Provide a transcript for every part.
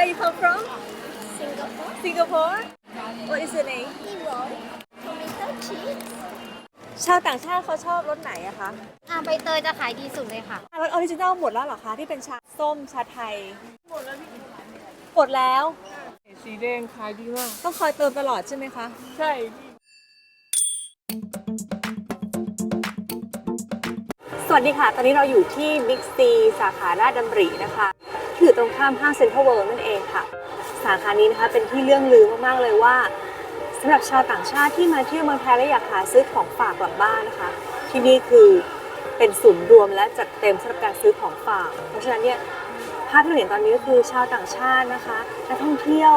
Where you come from Singapore. Singapore What is your name Leroy. Tomato cheese. ชาวต่างชาติเขาชอบรสไหนอะคะอ่าใบเตยจะขายดีสุดเลยค่ะ รสออริจินัลหมดแล้วเหรอคะที่เป็นชาส้มชาไทย หมดแล้วหมดแล้วสีแดงขายดีมาก ต้องคอยเติมตลอดใช่ไหมคะ ใช่สวัสดีค่ะ ตอนนี้เราอยู่ที่บิ๊กซีสาขาราชดำรินะคะ ที่อยู่ตรงข้ามห้างเซ็นทรัลเวิลด์นั่นเองค่ะ สาขานี้นะคะเป็นที่เรื่องลือมากๆเลยว่าสำหรับชาวต่างชาติที่มาเที่ยวเมืองไทยและอยากหาซื้อของฝากกลับบ้านนะคะ ที่นี่คือเป็นศูนย์รวมและจัดเต็มสำหรับการซื้อของฝาก เพราะฉะนั้นเนี่ยภาพที่เราเห็นตอนนี้ก็คือชาวต่างชาตินะคะนักท่องเที่ยว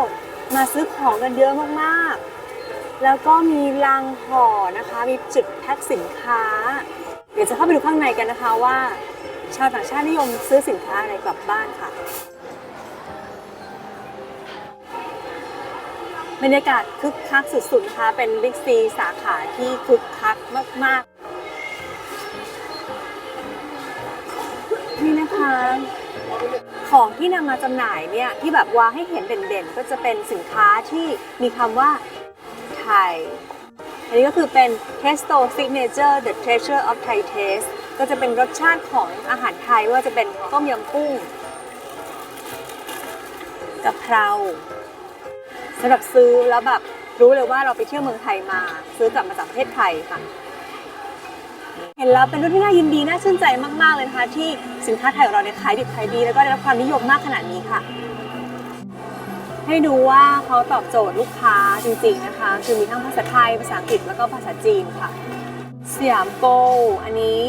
มาซื้อของกันเยอะมากๆ แล้วก็มีลังห่อนะคะ มีจุดแพ็คสินค้า เดี๋ยวจะเข้าไปดูข้างในกันนะคะว่า ชาวต่างชาตินิยมซื้อสินค้าอะไรกลับบ้านค่ะ บรรยากาศคึกคักสุดๆนะคะเป็นบิ๊กซีสาขาที่คึกคักมากๆ นี่นะคะของที่นำมาจำหน่ายเนี่ยที่แบบวางให้เห็นเด่นๆ ก็จะเป็นสินค้าที่มีคำว่าไทย อันนี้ก็คือเป็น Testo Signature The Treasure of Thai Taste ก็จะเป็นรสชาติของอาหารไทยไม่ว่าจะเป็นต้มยำกุ้งกะเพราสำหรับซื้อแล้วแบบรู้เลยว่าเราไปเที่ยวเมืองไทยมา ซื้อกลับมาจากประเทศไทยค่ะ เห็นแล้วเป็นเรื่องที่น่ายินดีน่าชื่นใจมากๆเลยนะคะ ที่สินค้าไทยของเราเนี่ยขายดิบขายดี แล้วก็ได้รับความนิยมมากขนาดนี้ค่ะ ให้ดูว่าเขาตอบโจทย์ลูกค้าจริงๆนะคะ คือมีทั้งภาษาไทยภาษาอังกฤษแล้วก็ภาษาจีนค่ะสยามโกอันนี้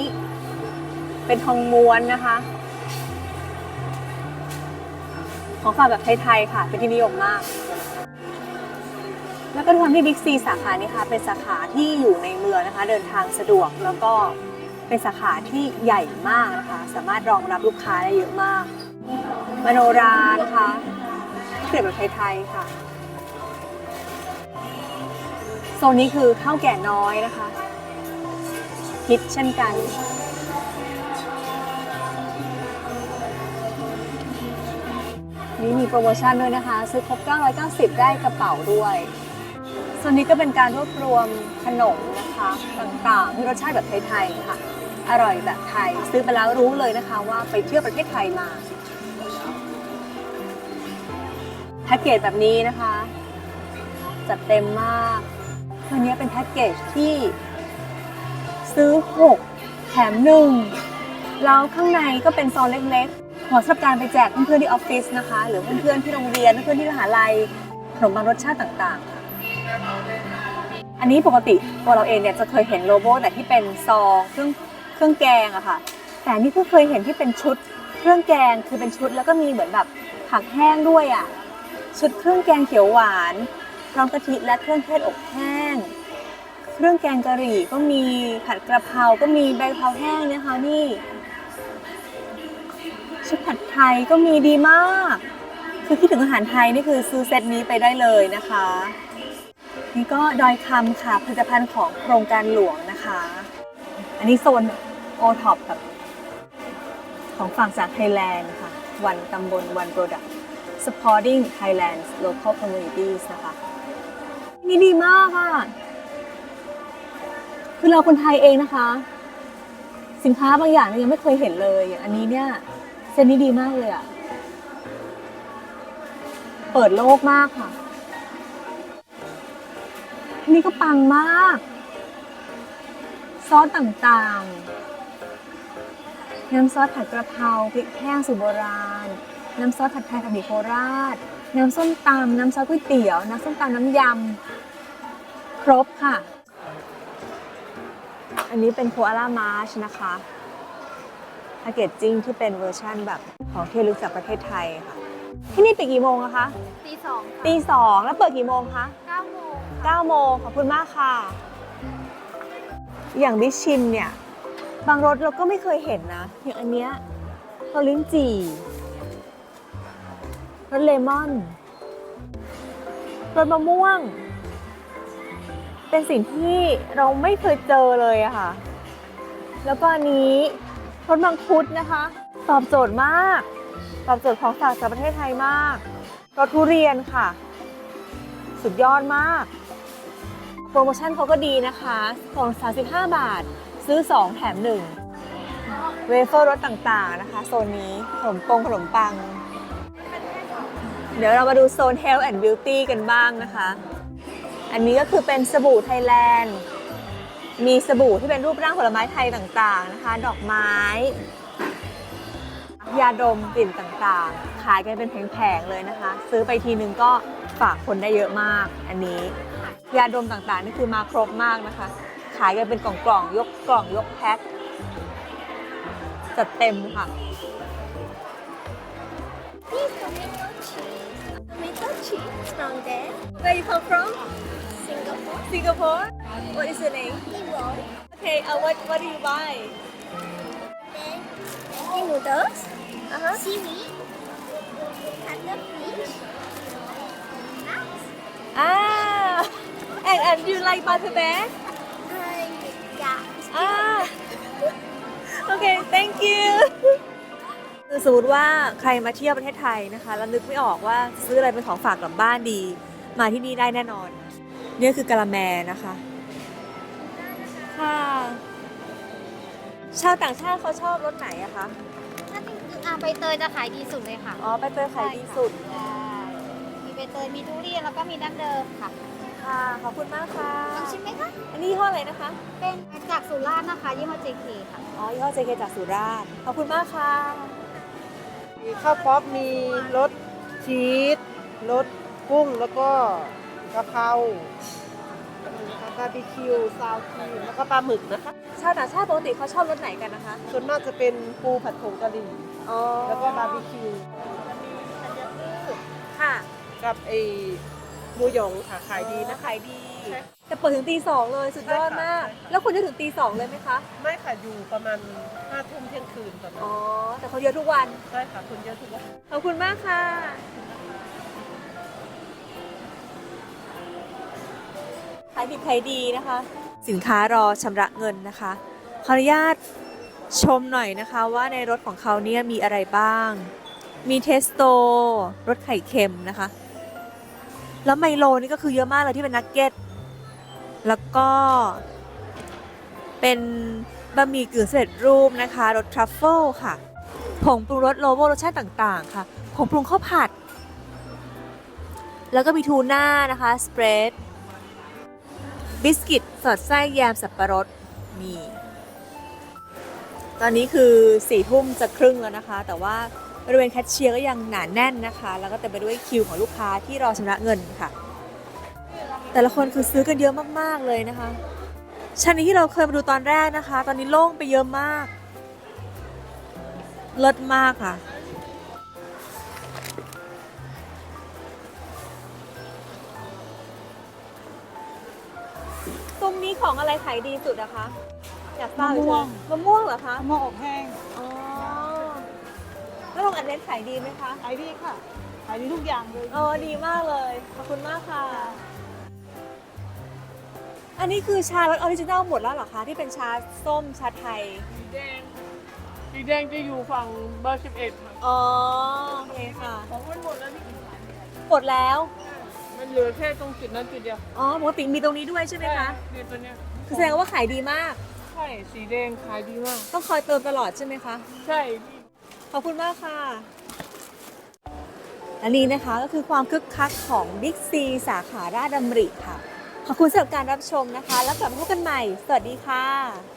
เป็นทองม้วนนะคะ ของฝากแบบไทยๆค่ะ เป็นที่นิยมมาก แล้วก็ด้วยความที่บิ๊กซีสาขานี้ค่ะ เป็นสาขาที่อยู่ในเมืองนะคะ เดินทางสะดวกแล้วก็เป็นสาขาที่ใหญ่มากนะคะ สามารถรองรับลูกค้าได้เยอะมาก มโนรานะคะเกิดแบบไทยๆค่ะโซนนี้คือข้าวแก่น้อยนะคะฮิตเช่นกัน นี่มีโปรโมชั่นด้วยนะคะ ซื้อครบ 990 ได้กระเป๋าด้วย ส่วนนี้ก็เป็นการรวบรวมขนมนะคะต่างๆที่รสชาติแบบไทยๆค่ะ อร่อยแบบไทย ซื้อไปแล้วรู้เลยนะคะว่าไปเที่ยวประเทศไทยมาแพ็กเกจแบบนี้นะคะ จัดเต็มมากตัวนี้เป็นแพ็กเกจที่ซื้อ 6 แถมหนึ่งแล้วข้างในก็เป็นซองเล็กๆ เหมาะสำหรับการไปแจกเพื่อนๆที่ออฟฟิศนะคะ หรือเพื่อนๆที่โรงเรียนเพื่อนๆที่มหาลัยขนมบางรสชาติต่างๆค่ะอันนี้ปกติตัวเราเองเนี่ยจะเคยเห็นโลโก้แต่ที่เป็นซองเครื่องเครื่องแกงอะค่ะ แต่นี่เพิ่งเคยเห็นที่เป็นชุดเครื่องแกงคือเป็นชุดแล้วก็มีเหมือนแบบผักแห้งด้วยอะชุดเครื่องแกงเขียวหวานพร้อมกะทิและเครื่องเทศอบแห้ง เครื่องแกงกะหรี่ก็มีผัดกระเพราก็มีใบกะเพราแห้งนะคะนี่ ชุดผัดไทยก็มีดีมาก คือคิดถึงอาหารไทยนี่คือซื้อเซตนี้ไปได้เลยนะคะ นี่ก็ดอยคำค่ะผลิตภัณฑ์ของโครงการหลวงนะคะ อันนี้โซนโอท็อปแบบของฝั่งจากไทยแลนด์ค่ะ วันตำบลวันโปรดักต์ supporting Thailand's local communities นะคะนี่ดีมากอะ คือเราคนไทยเองนะคะ สินค้าบางอย่างยยังไม่เคยเห็นเลยอย่างอันนี้เนี่ย เซนนี้ดีมากเลยอะเปิดโลกมากค่ะนนี้ก็ปังมาก ซอสต่างๆ น้ำซอสผัดกระเพราพริกแห้งสูตรโบราณ น้ำซอสผัดไทยผัดหมี่โคราช น้ำส้มตำน้ำซอสก๋วยเตี๋ยว น้ำส้มตำน้ำยำ ครบค่ะ อันนี้เป็นโคอาล่ามาร์ชนะคะ แพคเกจจิ้งที่เป็นเวอร์ชั่นแบบของที่ระลึกจากประเทศไทยค่ะ ที่นี่ปิดกี่โมงอะคะตีสองค่ะตีสองแล้วเปิดกี่โมงคะเก้าโมงค่ะ9โมงขอบคุณมากค่ะ อย่างบิชชิมเนี่ย บางรสเราก็ไม่เคยเห็นนะ อย่างอันเนี้ยรสลิ้นจี่รสเลมอนรสมะม่วง เป็นสิ่งที่เราไม่เคยเจอเลยอะค่ะ แล้วก็อันนี้ รสมังคุดนะคะ ตอบโจทย์มาก ตอบโจทย์ของฝากจากประเทศไทยมากรสทุเรียนค่ะ สุดยอดมาก โปรโมชั่นเขาก็ดีนะคะของ35 บาท ซื้อ 2 แถม 1 เวเฟอร์รสต่างๆนะคะ โซนนี้ขนมปงขนมปัง เดี๋ยวเรามาดูโซน Health and Beauty กันบ้างนะคะ อันนี้ก็คือเป็นสบู่ไทยแลนด์ มีสบู่ที่เป็นรูปร่างผลไม้ไทยต่างๆนะคะ ดอกไม้ ยาดมกลิ่นต่างๆ ขายกันเป็นแผงๆเลยนะคะ ซื้อไปทีนึงก็ฝากคนได้เยอะมาก อันนี้ ยาดมต่างๆ นี่คือมาครบมากนะคะ ขายกันเป็นกล่องๆยกกล่องยกแพ็คจัดเต็มค่ะ This tomato cheese. Tomato cheese from there. Where you come from Singapore. Singapore What is your name Leroy. Okay uh, what what do you buy Then the noodles. uh-huh. Seaweed. Cuttlefish. Nuts. ah and and you like butter bear Uh, yeah. ah okay thank you คือสมมติว่าใครมาเที่ยวประเทศไทยนะคะแล้วนึกไม่ออกว่าจะซื้ออะไรเป็นของฝากกลับบ้านดี มาที่นี่ได้แน่นอนเนี่ยคือกะละแมนะคะ ค่ะ ชาวต่างชาติเขาชอบรสไหนอะคะ ถ้าจริงๆอะใบเตยจะขายดีสุดเลยค่ะอ๋อ ไปเตยขายดีสุด ใช่มีใบเตยมีทุเรียนแล้วก็มีดั้งเดิมค่ะค่ะ ขอบคุณมากค่ะ ลองชิมไหมคะอันนี้ยี่ห้ออะไรนะคะ เป็นจากสุราษฎร์นะคะยี่ห้อ JK ค่ะ อ๋อยี่ห้อเจเคจากสุราษฎร์ ขอบคุณมากค่ะ มีข้าวป๊อปมีรสชีสรสกุ้งแล้วก็กะเพรา บาร์บีคิวซาวครีมแล้วก็ปลาหมึกนะคะ ชาวต่างชาติปกติเขาชอบรสไหนกันนะคะ ส่วนมากจะเป็นปูผัดผงกะหรี่อ๋อแล้วก็บาร์บีคิวค่ะ กับไอหมูหยองค่ะขายดีนะ ขายดี ใช่แต่เปิดถึงตีสองเลยสุดยอดมาก ใช่ค่ะแล้วคุณจะถึงตีสองเลยไหมคะ ไม่ค่ะอยู่ประมาณห้าทุ่มเที่ยงคืนประมาณอ๋อแต่เขาเยอะทุกวัน ใช่ค่ะคนเยอะทุกวัน ขอบคุณมากค่ะ ขายดิบขายดีนะคะ สินค้ารอชำระเงินนะคะ ขออนุญาตชมหน่อยนะคะว่าในรถของเขาเนี่ยมีอะไรบ้าง มีเทสโตรสไข่เค็มนะคะ แล้วไมโลนี่ก็คือเยอะมากเลยที่เป็นนักเก็ต แล้วก็เป็นบะหมี่กึ่งสำเร็จรูปนะคะรสทรัฟเฟิลค่ะผงปรุงรสโลโบรสชาติต่างๆ ค่ะผงปรุงข้าวผัด แล้วก็มีทูน่านะคะสเปรด บิสกิตสอดไส้แยมสับปะรดนี่ตอนนี้คือสี่ทุ่มจะครึ่งแล้วนะคะ แต่ว่าบริเวณแคชเชียร์ก็ยังหนาแน่นนะคะ แล้วก็เต็มไปด้วยคิวของลูกค้าที่รอชำระเงินค่ะ แต่ละคนคือซื้อกันเยอะมากๆเลยนะคะชั้นนี้ที่เราเคยมาดูตอนแรกนะคะ ตอนนี้โล่งไปเยอะมาก เลิศมากค่ะ งนี้ของอะไรขายดีสุดอะคะอยากทราบมะม่วง มะม่วงเหรอคะ มะม่วงอบแห้งอ๋อ แล้วโรงอัดเน็ตขายดีไหมคะขายดีค่ะขายดีทุกอย่างเลยอ๋อดีมากเลย ขอบคุณมากค่ะ อันนี้คือชารสออริจินัลหมดแล้วเหรอคะ ที่เป็นชาส้มชาไทย สีแดงสีแดงจะอยู่ฝั่งเบอร์สิบเอ็ดค่ะอ๋อ โอเคค่ะ ของมันหมดแล้วนี่หมดแล้วมัน เหลือแค่ตรงจุดนั้นจุดเดียวอ๋อปกติมีตรงนี้ด้วยใช่ไหมคะเนี่ยตัวเนี้ยคือแสดงว่าขายดีมาก ใช่สีแดงขายดีมาก ต้องคอยเติมตลอดใช่ไหมคะ ใช่ขอบคุณมากค่ะและนี่นะคะก็คือความคึกคักของบิ๊กซีสาขาราชดำริค่ะ ขอบคุณสำหรับการรับชมนะคะ แล้วกลับมาพบกันใหม่ สวัสดีค่ะ